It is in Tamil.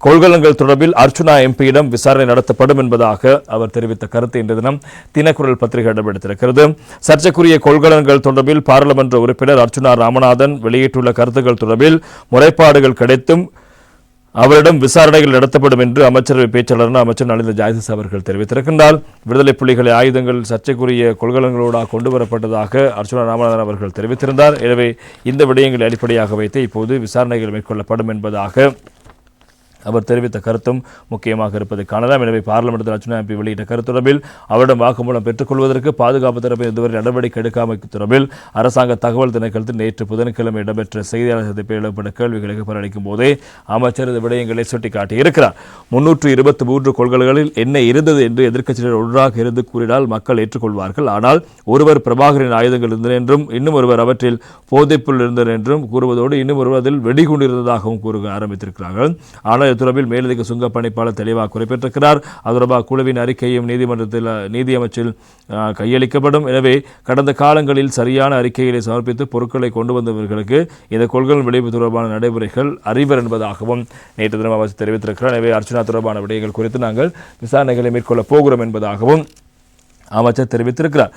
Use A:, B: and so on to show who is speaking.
A: கொள்கலங்கள் தொடர்பில் அர்ச்சுனா எம்பியிடம் விசாரணை நடத்தப்படும் என்பதாக அவர் தெரிவித்த கருத்து இன்று தினம் தினக்குரல் பத்திரிகை எடுத்திருக்கிறது சர்ச்சைக்குரிய கொள்கலன்கள் தொடர்பில் பாராளுமன்ற உறுப்பினர் அர்ச்சுனா ராமநாதன் வெளியிட்டுள்ள கருத்துக்கள் தொடர்பில் முறைப்பாடுகள் கிடைத்தும் அவரிடம் விசாரணைகள் நடத்தப்படும் என்று அமைச்சரவை பேச்சாளர் அமைச்சர் நலிந்த ஜாயதிஸ் அவர்கள் தெரிவித்திருக்கின்றார். விடுதலை புலிகளை ஆயுதங்கள் சர்ச்சைக்குரிய கொள்கலங்களோட கொண்டு வரப்பட்டதாக அர்ச்சுனா ராமநாதன் அவர்கள் தெரிவித்திருந்தார். எனவே இந்த விடயங்களை அடிப்படையாக வைத்து இப்போது விசாரணைகள் மேற்கொள்ளப்படும் என்பதாக அவர் தெரிவித்த கருத்தும் முக்கியமாக இருப்பதை காணலாம். எனவே பாராளுமன்றத்தில் அர்ச்சுனா எம்பி வெளியிட்ட கருத்துறவில் அவரிடம் வாக்குமூலம் பெற்றுக்கொள்வதற்கு பாதுகாப்பு தரப்பை இதுவரை நடவடிக்கை எடுக்காமை தொடர்பில் அரசாங்க தகவல் திணைக்களத்தில் நேற்று புதன்கிழமை இடம்பெற்ற செய்தியாளர் சந்திப்பில் எழுப்பப்பட்ட கேள்விகளுக்கு பதிலளிக்கும் போதே அமைச்சர் இந்த விடயங்களை சுட்டிக்காட்டியிருக்கிறார். முன்னூற்று இருபத்தி மூன்று கொள்கைகளில் என்ன இருந்தது என்று எதிர்க்கட்சியினர் ஒன்றாக இருந்து கூறினால் மக்கள் ஏற்றுக்கொள்வார்கள். ஆனால் ஒருவர் பிரபாகரின் ஆயுதங்கள் இருந்தன என்றும் இன்னும் ஒருவர் அவற்றில் போதைப்புள் இருந்தனர் என்றும் கூறுவதோடு இன்னும் ஒருவர் அதில் வெடிகுண்டு இருந்ததாகவும் கூற ஆரம்பித்திருக்கிறார்கள். ஆனால் இது தொடர்பில் மேலதிக சுங்க பணிப்பாளர் தெளிவாக குறிப்பிட்டிருக்கிறார். அது தொடர்பாக குழுவின் அறிக்கையும் நீதிமன்றத்தில் நீதியமைச்சில் கையளிக்கப்படும். எனவே கடந்த காலங்களில் சரியான அறிக்கைகளை சமர்ப்பித்து பொருட்களை கொண்டு வந்தவர்களுக்கு இந்த கொள்கலன் விளைவு தொடர்பான நடைமுறைகள் அறிவர் என்பதாகவும் நேற்று தினம் அவர் தெரிவித்திருக்கிறார். எனவே அர்ச்சனா தொடர்பான விடயங்கள் குறித்து நாங்கள் விசாரணைகளை மேற்கொள்ளப் போகிறோம் என்பதாகவும் அமைச்சர் தெரிவித்திருக்கிறார்.